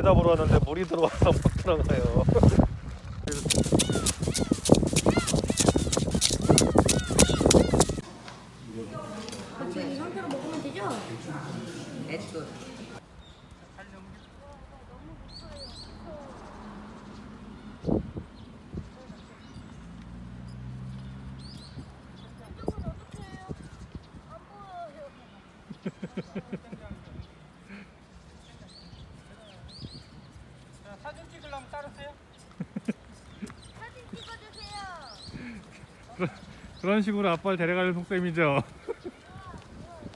조개 잡으러 왔는데 물이 들어와서 못 들어가요. 지금 이 상태로 먹으면 되죠? 사진 찍으려면 따르세요? 사진 찍어주세요. 그런 식으로 아빠를 데려가는 속셈이죠.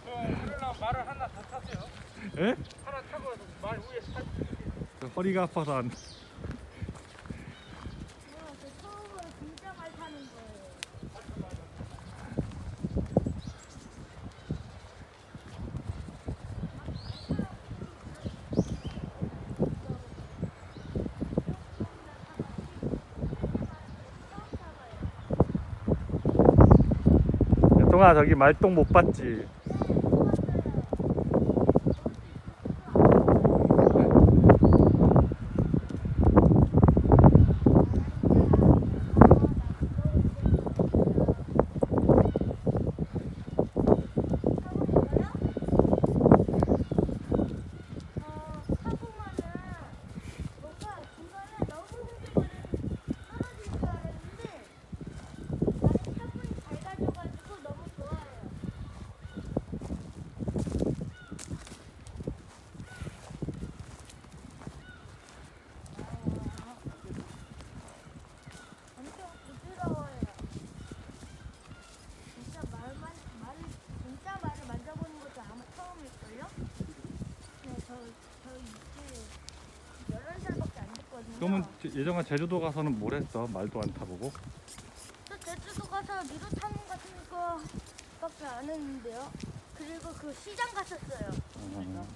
그러려면 말을 하나 더 타세요. 예? 하나 타고 말 위에 저 허리가 아파서 안. 저 처음으로 진짜 말 타는 거예요. 동아 저기 말똥 못 봤지? 뭔가 중간에 너무 흔들거리는 떨어질 줄 알았는데 나는 차분히 잘 가져가지고 너무 좋아요. 엄청 부드러워요. 진짜 말만 말 진짜 말을 만져보는 것도 아마 처음일걸요? 네, 저저 이제 열한 살밖에 안 됐거든요. 그러면 예정아 제주도 가서는 뭘 했어? 말도 안 타보고? 저 제주도 가서 미로 타는 같은 거밖에 안 했는데요. 그리고 그 시장 갔었어요. 어,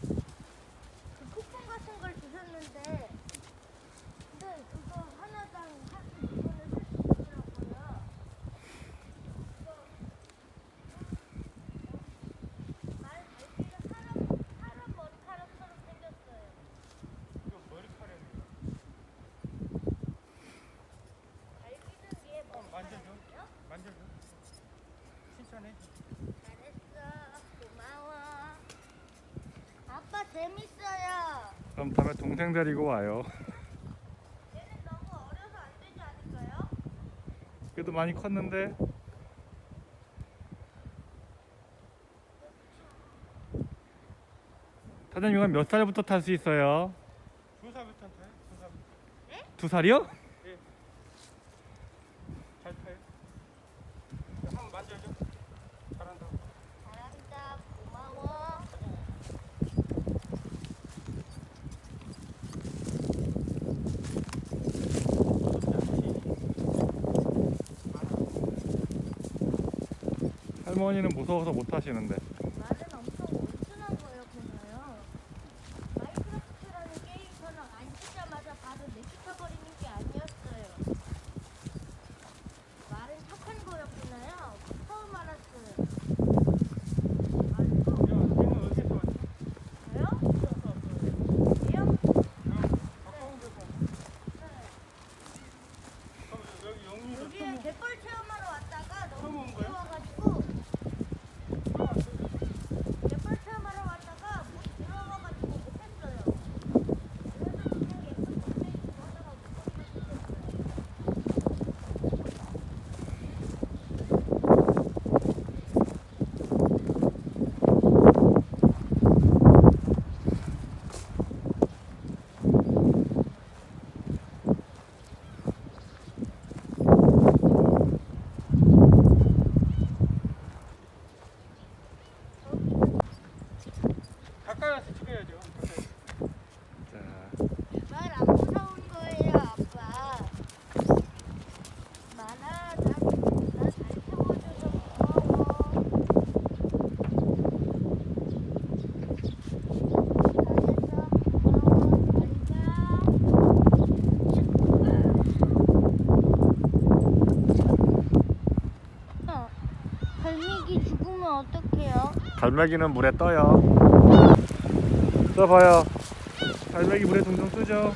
그 쿠폰 같은 걸 주셨는데, 근데 그거 하나당 한 2원을 살수 있더라고요. 그거 말 갈기가 사람, 사람 머리카락처럼 생겼어요. 이거 머리카락이에요. 갈기는 얘 한번 만져줘. 머리카락이요? 만져줘. 칭찬해. 잘했어. 고마워. 아빠 재밌어요. 그럼 다음에 동생 데리고 와요. 얘는 너무 어려서 안 되지 않을까요? 그래도 많이 컸는데. 사장님 이건 몇 살부터 탈 수 있어요? 두 살부터 타요? 두 살부터. 두 살이요? 잘 타요? 한번 만져줘. 잘한다. 잘한다. 고마워. 할머니는 무서워서 못 타시는데. 말은 엄청 온순한 거였구나요. 마이크래프트라는 게임처럼 앉자마자 바로 내쫓아버리는 게 아니었어요. 말은 착한 거였구나요. 처음 알았어요. 말도 야, 걔는 어디서 왔지? 저요? 어디서 왔어요? 예영? 가까운 데서 왔어. 네. 그럼 여기 영리에서 여기에 갯벌 체험하러 왔다가 처음 너무 온 거야? 무서워가지고 갯벌 체험하러 왔다가 물이 들어와가지고 못했어요. 그래서 그냥 예쁜 동네 있고 하다가 못 갔어요. 가까이 와서 찍어야죠. 자, 말안 무서운 거예요, 아빠. 말아, 나나잘 태워줘서 고마워. 잘했어, 고마워. 잘 가. 갈매기 죽으면 어떡해요? 갈매기는 물에 떠요. 자 봐요. 갈매기 물에 둥둥 뜨죠